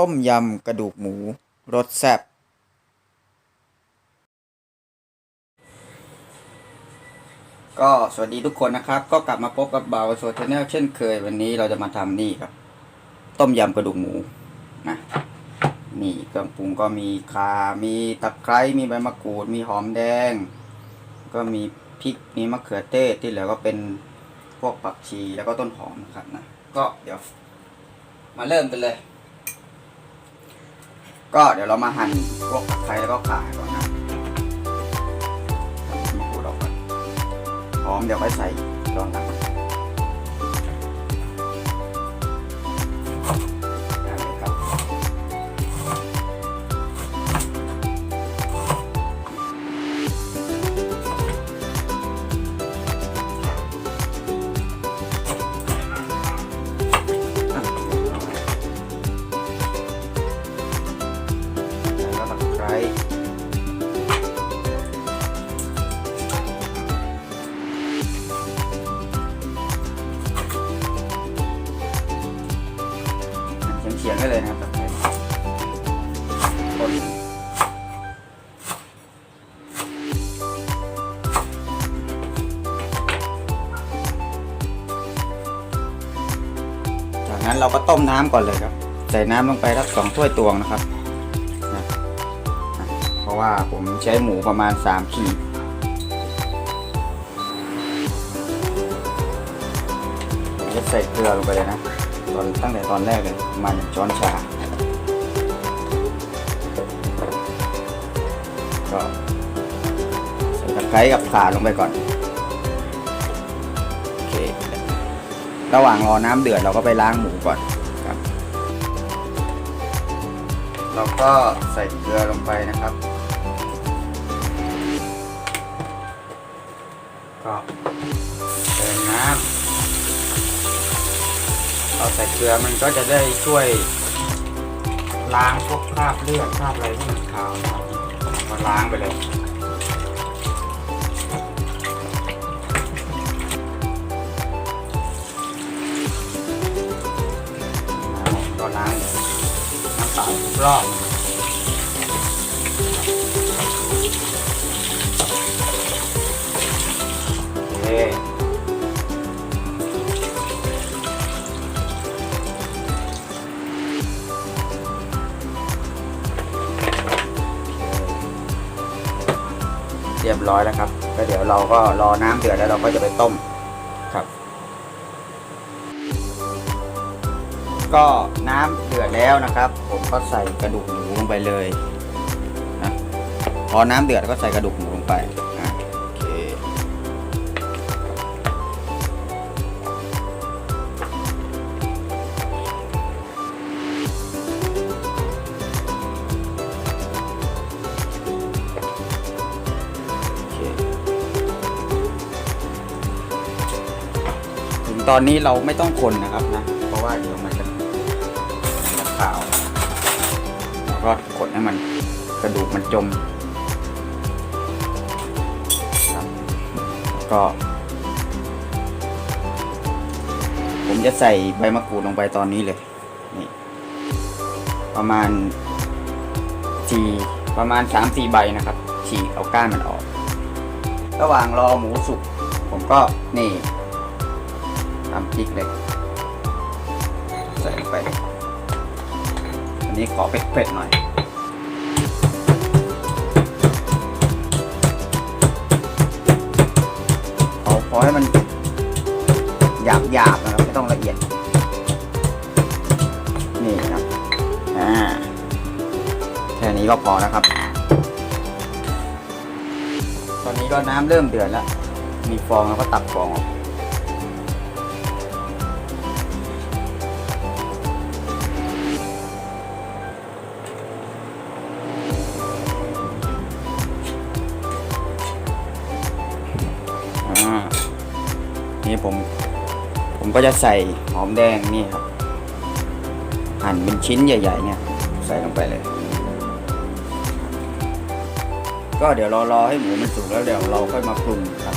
ต้มยำกระดูกหมูรสแซ่บก็สวัสดีทุกคนนะครับ ก็กลับมาพบกับเบาโซเทนแนลเช่นเคยวันนี้เราจะมาทำนี่ครับ ต้มยำกระดูกหมูนะนี่เครื่องปรุงก็มีข่ามีตะไคร้มีใบมะกรูด มีหอมแดง ก็มีพริกมีมะเขือเทศที่เหลือก็เป็นพวกผักชีแล้วก็ต้นหอมนะครับนะก็เดี๋ยวมาเริ่มกันเลย ก็เดี๋ยวเรามาหั่นพวกไก่แล้วก็ข่าก่อนนะมะกรูดออกก่อนหอมเดี๋ยวไปใส่ตอนหลัง เราก็ต้มน้ำก่อนเลยครับ ใส่น้ำลงไปสักสองถ้วยตวงนะครับนะอะเพราะว่าผมใช้หมูประมาณ3ขีดจะใส่เกลือลงไปเลยนะตอนตั้งแต่ตอนแรกเลยประมาณหนึ่งช้อนชา ก็ใส่ตะไคร้กับข่าลงไปก่อน ระหว่างรอน้ำเดือดเราก็ไปล้างหมูก่อนครับ เราก็ใส่เกลือลงไปนะครับ ก็เติมน้ำเราใส่เกลือมันก็จะได้ช่วยล้างพวกคราบเลือดคราบอะไรที่มันขาวนะครับมาล้างไปเลย ก็ล้างน้ำเปล่ารอบโอเคเรียบร้อยแล้วครับก็เดี๋ยวเราก็รอน้ำเดือดแล้วเราก็จะไปต้มครับ ก็น้ำเดือดแล้วนะครับ ผมก็ใส่กระดูกหมูลงไปเลยนะพอน้ำเดือดก็ใส่กระดูกหมูลงไปอะโอเคถึงตอนนี้เราไม่ต้องคนนะครับนะ เพราะว่าเดี๋ยวมันจะมัน ให้มันกระดูกมันจมครับก็ ผมจะใส่ใบมะกรูดลงไปตอนนี้เลยนี่ประมาณสี่ประมาณสามสี่ใบนะครับฉีกเอาก้านมันออก ระหว่างรอหมูสุกผมก็นี่ทำพริกเลยใส่ลงไป อันนี้ขอเผ็ดๆหน่อย หยาบนะครับไม่ต้องละเอียด นี่ครับอ่าแค่นี้ก็พอนะครับ ตอนนี้ก็น้ำเริ่มเดือดแล้ว มีฟองแล้วก็ตักฟองออกนี่ผม ผมก็จะใส่หอมแดงนี่ครับ หั่นเป็นชิ้นใหญ่ ๆ เนี่ย ใส่ลงไปเลย ก็เดี๋ยวรอรอให้หมูมันสุกแล้วเดี๋ยวเราค่อยมาปรุงครับ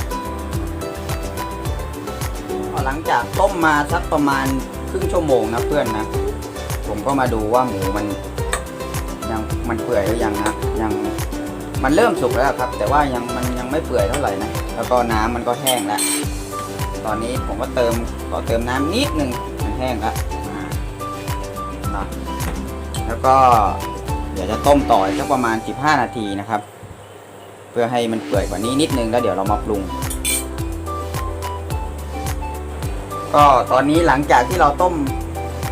พอหลังจากต้มมาสักประมาณครึ่งชั่วโมงนะเพื่อนนะผมผมก็มาดูว่าหมูมันยังมันเปื่อยหรือยังนะยังมันเริ่มสุกแล้วครับ แต่ว่ายังมันยังไม่เปื่อยเท่าไหร่นะแล้วก็น้ำมันก็แห้งแล้ว ตอนนี้ผมก็เติมขอเติมน้ำนิดนึงมันแห้งแล้วนะแล้วก็เดี๋ยวจะต้มต่ออีกสักประมาณ 15 นาทีนะครับ เพื่อให้มันเปื่อยกว่านี้นิดนึงแล้วเดี๋ยวเรามาปรุง ก็ตอนนี้หลังจากที่เราต้ม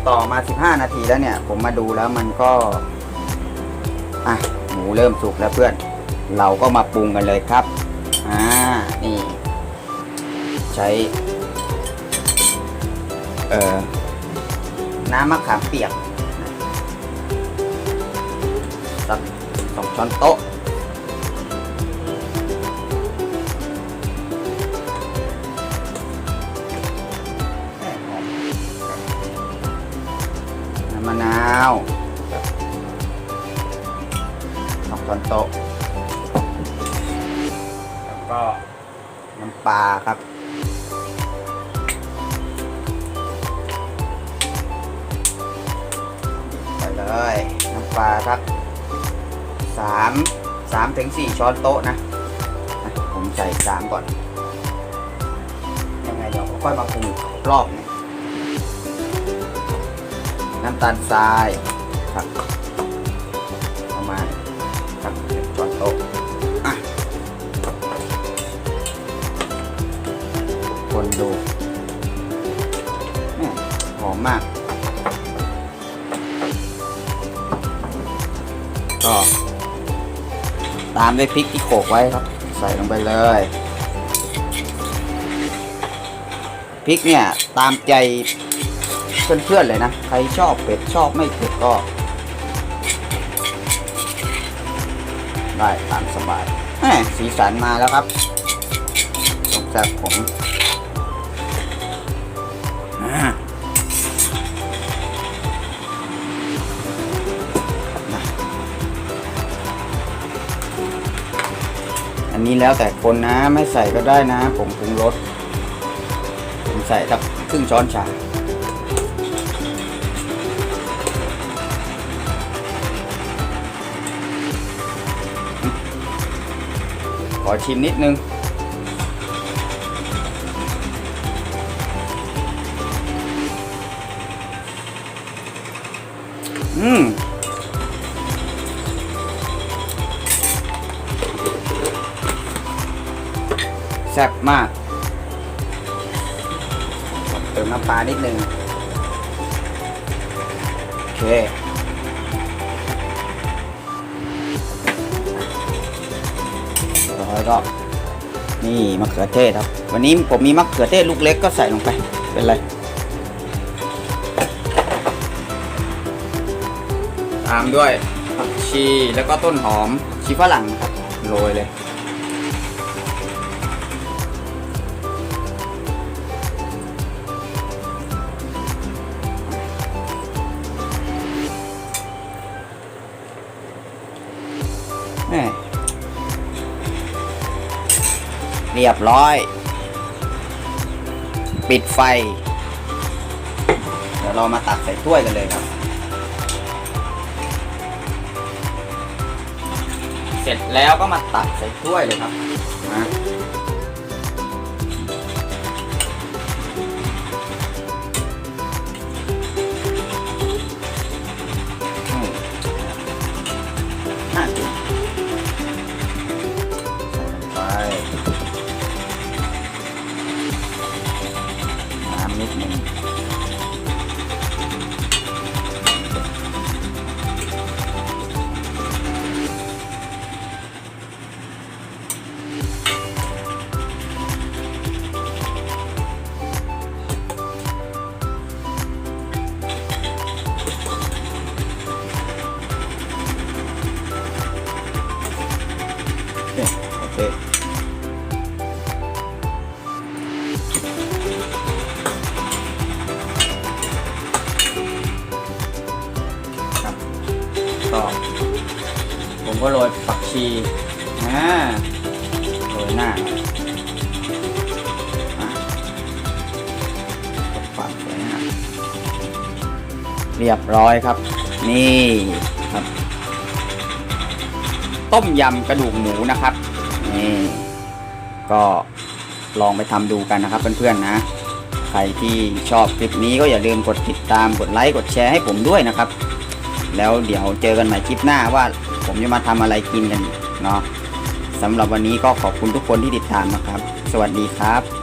ต่อมา 15 นาทีแล้วเนี่ย ผมมาดูแล้วมันก็อะหมูเริ่มสุกแล้วเพื่อน เราก็มาปรุงกันเลยครับอ่านี่ ใช้ น้ำมะขามเปียกสักสองช้อนโต๊ะ เลยน้ำปลาครับสามสามถึงสี่ช้อนโต๊ะนะ ผมใส่สามก่อน ยังไงเดี๋ยวค่อยมาปรุงรอบน้ำตาลทรายครับามด้วยพริกที่โขลกไว้ครับ ใส่ลงไปเลยพริกเนี่ยตามใจเพื่อนๆเลยนะ ใครชอบเผ็ดชอบไม่เผ็ดก็ ได้ตามสบายสีสันมาแล้วครับตรงแซ่บผม นี้แล้วแต่คนนะไม่ใส่ก็ได้นะผมปรุงรสผมใส่สักครึ่งช้อนชาขอชิมนิดนึงอืม แซ่บมาก เติมน้ำปลานิดนึง โอเคแล้วก็นี่มะเขือเทศครับ วันนี้ผมมีมะเขือเทศลูกเล็กก็ใส่ลงไป เป็นไรตามด้วยผักชีแล้วก็ต้นหอมชีฝรั่งครับโรยเลย เรียบร้อย ปิดไฟ เดี๋ยวเรามาตักใส่ถ้วยกันเลยครับ เสร็จแล้วก็มาตักใส่ถ้วยเลยครับนะ Mm-hmm. ผักชีอ่าโรยหน้าอะตบปากสวยงาเรียบร้อยครับ นี่ครับ ต้มยำกระดูกหมูนะครับนี่ก็ลองไปทำดูกันนะครับเพื่อนๆนะใครที่ชอบคลิปนี้ก็อย่าลืมกดติดตามกดไลค์กดแชร์ให้ผมด้วยนะครับ แล้วเดี๋ยวเจอกันใหม่คลิปหน้าว่า ผมจะมาทำอะไรกินกันเนาะสำหรับวันนี้ก็ขอบคุณทุกคนที่ติดตามนะครับ สวัสดีครับ